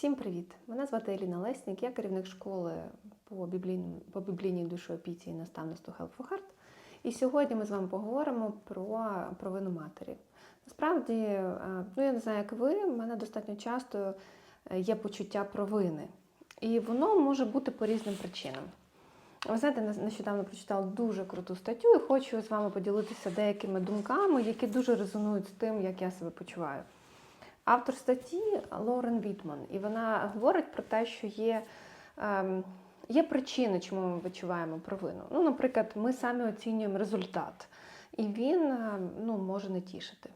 Всім привіт! Мене звати Еліна Леснік, я керівник школи по біблійній, по біблійній душоопіці і наставництву Help for Heart. І сьогодні ми з вами поговоримо про провину матері. Насправді, е, ну я не знаю, як ви, в мене достатньо часто е, є почуття провини. І воно може бути по різним причинам. Ви знаєте, не- нещодавно прочитала дуже круту статтю і хочу з вами поділитися деякими думками, які дуже резонують з тим, як я себе почуваю. Автор статті Лорен Вітман, і вона говорить про те, що є, ем, є причини, чому ми відчуваємо провину. Ну, наприклад, ми самі оцінюємо результат, і він ем, ну, може не тішити.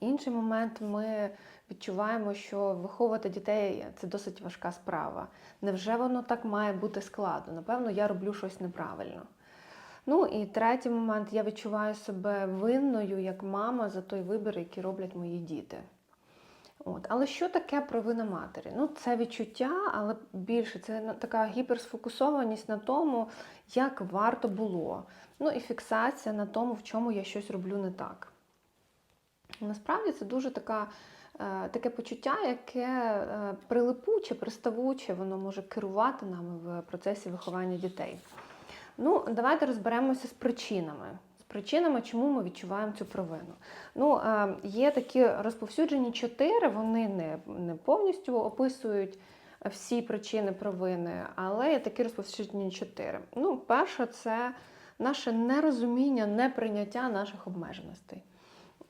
Інший момент ми відчуваємо, що виховувати дітей це досить важка справа. Невже воно так має бути складно? Напевно, я роблю щось неправильно. Ну і третій момент я відчуваю себе винною як мама за той вибір, який роблять мої діти. От. Але що таке провина матері? Ну, це відчуття, але більше це така гіперсфокусованість на тому, як варто було. Ну і фіксація на тому, в чому я щось роблю не так. Насправді це дуже така, е, таке почуття, яке е, прилипуче, приставуче, воно може керувати нами в процесі виховання дітей. Ну, давайте розберемося з причинами. Причинами, чому ми відчуваємо цю провину. Ну, є такі розповсюджені чотири, вони не, не повністю описують всі причини провини, але є такі розповсюджені чотири. Ну, перше, це наше нерозуміння, неприйняття наших обмеженостей.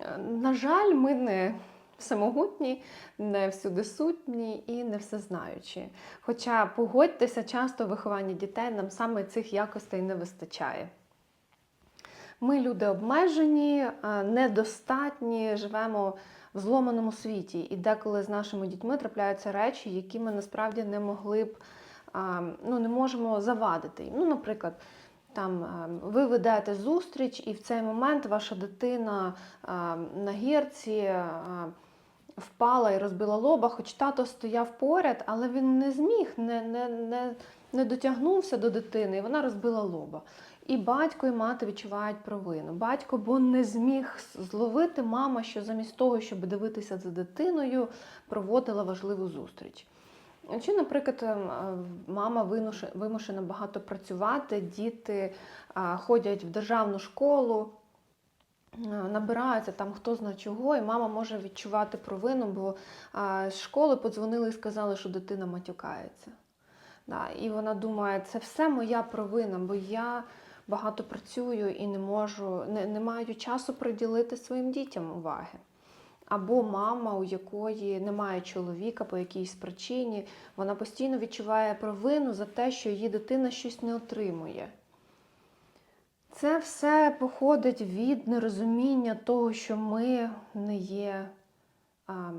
Е, На жаль, ми не самогутні, не всюдисутні і не всезнаючі. Хоча, погодьтеся, часто в вихованні дітей нам саме цих якостей не вистачає. Ми люди обмежені, е, недостатні, живемо в зломаному світі, і деколи з нашими дітьми трапляються речі, які ми насправді не могли б, ну, не можемо завадити. Ну, наприклад, там е, ви ведете зустріч, і в цей момент ваша дитина е, на гірці впала і розбила лоба, хоч тато стояв поряд, але він не зміг, не, не, не, не дотягнувся до дитини, і вона розбила лоба. І батько і мати відчувають провину. Батько, бо не зміг зловити мама, що замість того, щоб дивитися за дитиною, проводила важливу зустріч. Чи, наприклад, ем, мама вимушена багато працювати, діти ходять в державну школу, набираються там хто зна чого, і мама може відчувати провину, бо з школи подзвонили і сказали, що дитина матюкається. Да, і вона думає, це все моя провина, бо я багато працюю і не можу, не, не маю часу приділити своїм дітям уваги. Або мама, у якої немає чоловіка по якійсь причині, вона постійно відчуває провину за те, що її дитина щось не отримує. Це все походить від нерозуміння того, що ми не є а,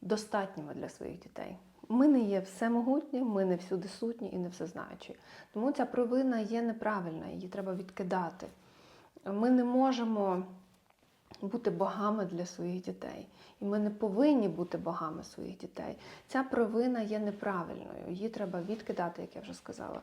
достатніми для своїх дітей. Ми не є всемогутні, ми не всюди сутні і не всезнаючі. Тому ця провина є неправильна, її треба відкидати. Ми не можемо бути богами для своїх дітей. І ми не повинні бути богами своїх дітей. Ця провина є неправильною, її треба відкидати, як я вже сказала.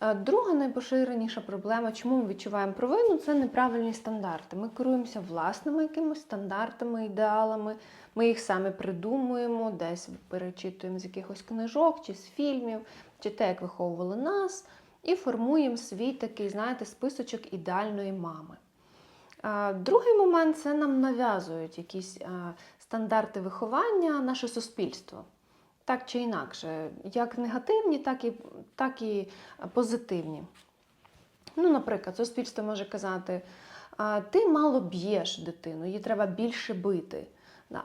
Е, Друга найпоширеніша проблема, чому ми відчуваємо провину, це неправильні стандарти. Ми керуємося власними якимись стандартами, ідеалами. Ми їх самі придумуємо, десь перечитуємо з якихось книжок чи з фільмів, чи те, як виховували нас, і формуємо свій такий, знаєте, списочок ідеальної мами. Другий момент це нам нав'язують якісь стандарти виховання, наше суспільство. Так чи інакше, як негативні, так і, так і позитивні. Ну, наприклад, суспільство може казати: ти мало б'єш дитину, її треба більше бити.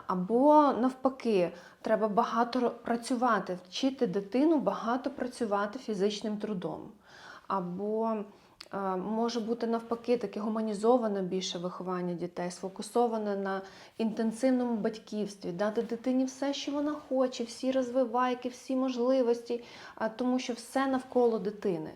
Або навпаки, треба багато працювати, вчити дитину багато працювати фізичним трудом. Або може бути навпаки таке гуманізоване більше виховання дітей, сфокусоване на інтенсивному батьківстві, дати дитині все, що вона хоче, всі розвивайки, всі можливості, тому що все навколо дитини.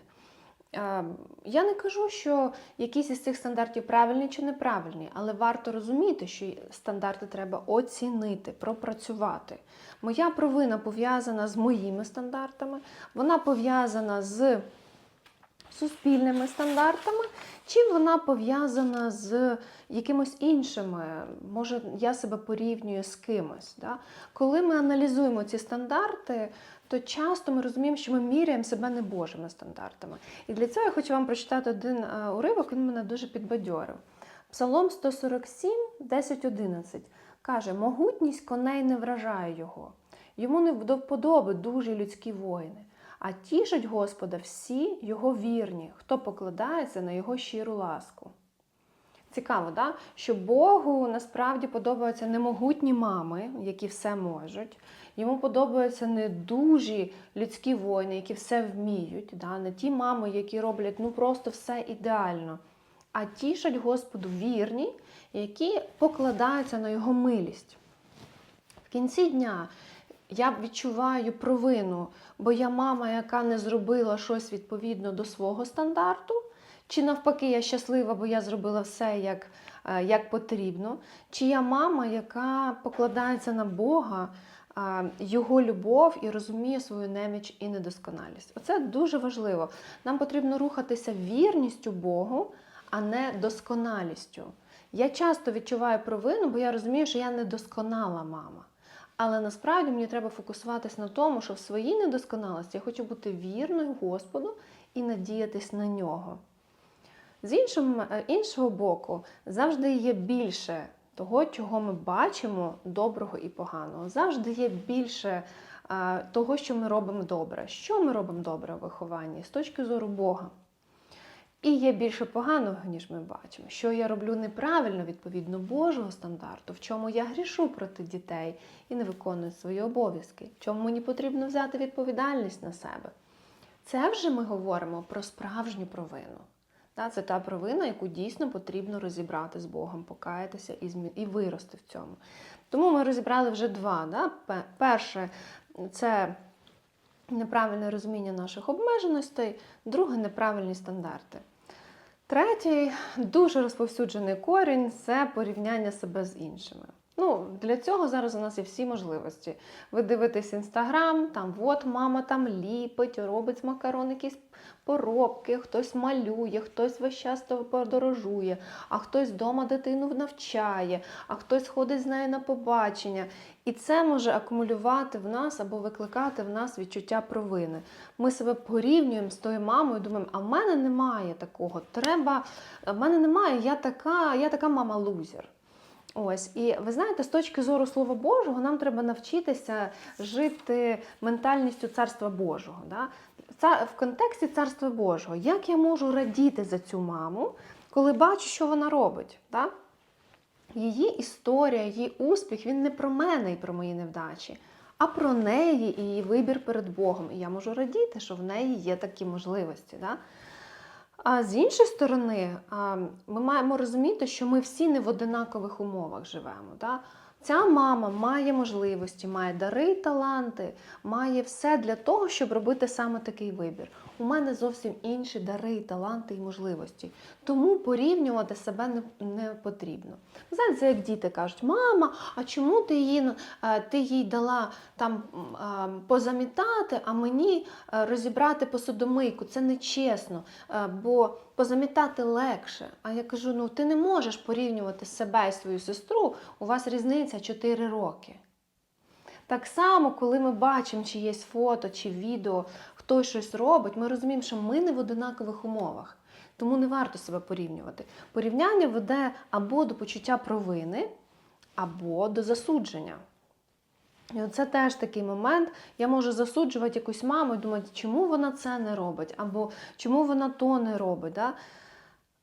Е, Я не кажу, що якісь із цих стандартів правильні чи неправильні, але варто розуміти, що стандарти треба оцінити, пропрацювати. Моя провина пов'язана з моїми стандартами, вона пов'язана з суспільними стандартами, чи вона пов'язана з якимось іншими, може, я себе порівнюю з кимось. Да? Коли ми аналізуємо ці стандарти, то часто ми розуміємо, що ми міряємо себе не Божими стандартами. І для цього я хочу вам прочитати один е, уривок, він мене дуже підбадьорив. Псалом 147, 10, 11 каже: Могутність коней не вражає його, йому не до вподоби дуже людські воїни, а тішать Господа всі його вірні, хто покладається на його щиру ласку. Цікаво, да? що Богу насправді подобаються не могутні мами, які все можуть. Йому подобаються не дужі людські воїни, які все вміють, да? не ті мами, які роблять ну просто все ідеально, а тішать Господу вірні, які покладаються на його милість. В кінці дня я відчуваю провину, бо я мама, яка не зробила щось відповідно до свого стандарту. Чи навпаки, я щаслива, бо я зробила все як, е, як потрібно. Чи я мама, яка покладається на Бога, е, Його любов і розуміє свою неміч і недосконалість. Оце дуже важливо. Нам потрібно рухатися вірністю Богу, а не досконалістю. Я часто відчуваю провину, бо я розумію, що я недосконала мама. Але насправді мені треба фокусуватись на тому, що в своїй недосконалості я хочу бути вірною Господу і надіятись на нього. З іншого, іншого боку, завжди є більше того, чого ми бачимо, доброго і поганого. Завжди є більше а, того, що ми робимо добре. Що ми робимо добре в вихованні з точки зору Бога. І є більше поганого, ніж ми бачимо. Що я роблю неправильно відповідно Божого стандарту, в чому я грішу проти дітей і не виконую свої обов'язки, в чому мені потрібно взяти відповідальність на себе. Це вже ми говоримо про справжню провину. Це та провина, яку дійсно потрібно розібрати з Богом, покаятися і вирости в цьому. Тому ми розібрали вже два. Перше це неправильне розуміння наших обмеженостей, друге неправильні стандарти. Третій дуже розповсюджений корінь це порівняння себе з іншими. Ну, Для цього зараз у нас є всі можливості. Ви дивитесь інстаграм, там от мама там ліпить, робить з макарон якісь поробки, хтось малює, хтось весь час подорожує, а хтось вдома дитину навчає, а хтось ходить з нею на побачення. І це може акумулювати в нас або викликати в нас відчуття провини. Ми себе порівнюємо з тою мамою, думаємо, а в мене немає такого. Треба, в мене немає, я така, я така мама-лузер. Ось, і ви знаєте, з точки зору Слова Божого, нам треба навчитися жити ментальністю Царства Божого. Да? В контексті Царства Божого, як я можу радіти за цю маму, коли бачу, що вона робить? Да? Її історія, її успіх, він не про мене і про мої невдачі, а про неї і її вибір перед Богом. І я можу радіти, що в неї є такі можливості. Да? А з іншої сторони, ми маємо розуміти, що ми всі не в одинакових умовах живемо. Да? Ця мама має можливості, має дари таланти, має все для того, щоб робити саме такий вибір. У мене зовсім інші дари, таланти і можливості. Тому порівнювати себе не, не потрібно. Знаєте, це як діти кажуть, мама, а чому ти її ти їй дала там позамітати, а мені розібрати посудомийку? Це не чесно, бо позамітати легше. А я кажу: ну ти не можеш порівнювати себе і свою сестру, у вас різниця 4 роки. Так само, коли ми бачимо чиєсь фото чи відео, хтось щось робить, ми розуміємо, що ми не в одинакових умовах. Тому не варто себе порівнювати. Порівняння веде або до почуття провини, або до засудження. І це теж такий момент. Я можу засуджувати якусь маму і думати, чому вона це не робить, або чому вона то не робить. Да?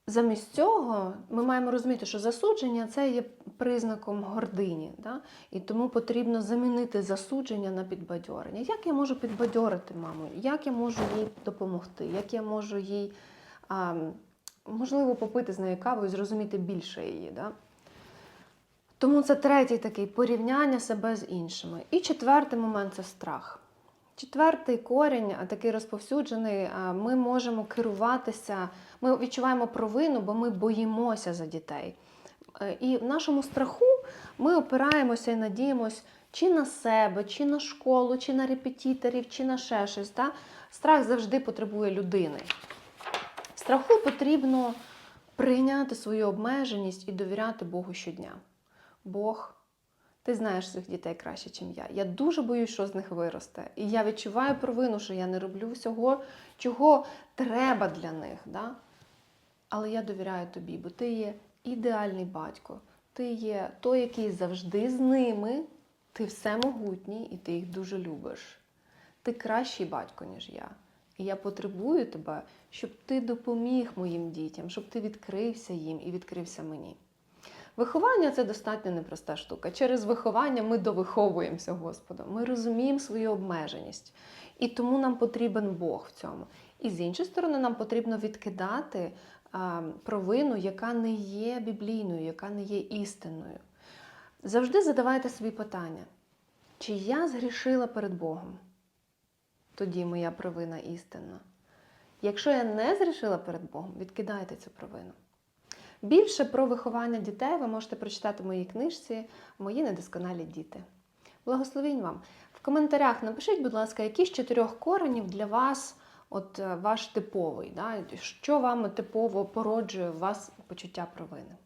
Замість цього ми маємо розуміти, що засудження це є признаком гордині, да? і тому потрібно замінити засудження на підбадьорення. Як я можу підбадьорити маму? Як я можу їй допомогти? Як я можу їй, а, можливо, попити з нею каву і зрозуміти більше її? Да? Тому це третій такий порівняння себе з іншими. І четвертий момент це страх. Четвертий корінь, такий розповсюджений, ми можемо керуватися, ми відчуваємо провину, бо ми боїмося за дітей. Е, і в нашому страху ми опираємося і надіємося чи на себе, чи на школу, чи на репетиторів, чи на ще щось. Так? Страх завжди потребує людини. Страху потрібно прийняти свою обмеженість і довіряти Богу щодня. Бог, ти знаєш своїх дітей краще, ніж я. Я дуже боюсь, що з них виросте. І я відчуваю провину, що я не роблю всього, чого треба для них. Да? Але я довіряю тобі, бо ти є ідеальний батько. Ти є той, який завжди з ними, ти всемогутній і ти їх дуже любиш. Ти кращий батько, ніж я. І я потребую тебе, щоб ти допоміг моїм дітям, щоб ти відкрився їм і відкрився мені. Виховання це достатньо непроста штука. Через виховання ми довиховуємося Господом. Ми розуміємо свою обмеженість. І тому нам потрібен Бог в цьому. І з іншої сторони, нам потрібно відкидати а, провину, яка не є біблійною, яка не є істинною. Завжди задавайте собі питання: чи я згрішила перед Богом? Тоді моя провина істинна. Якщо я не зрішила перед Богом, відкидайте цю провину. Більше про виховання дітей ви можете прочитати в моїй книжці Мої недосконалі діти. Благословінь вам! В коментарях напишіть, будь ласка, які з чотирьох коренів для вас от е, ваш типовий, да? що вам типово породжує у вас почуття провини.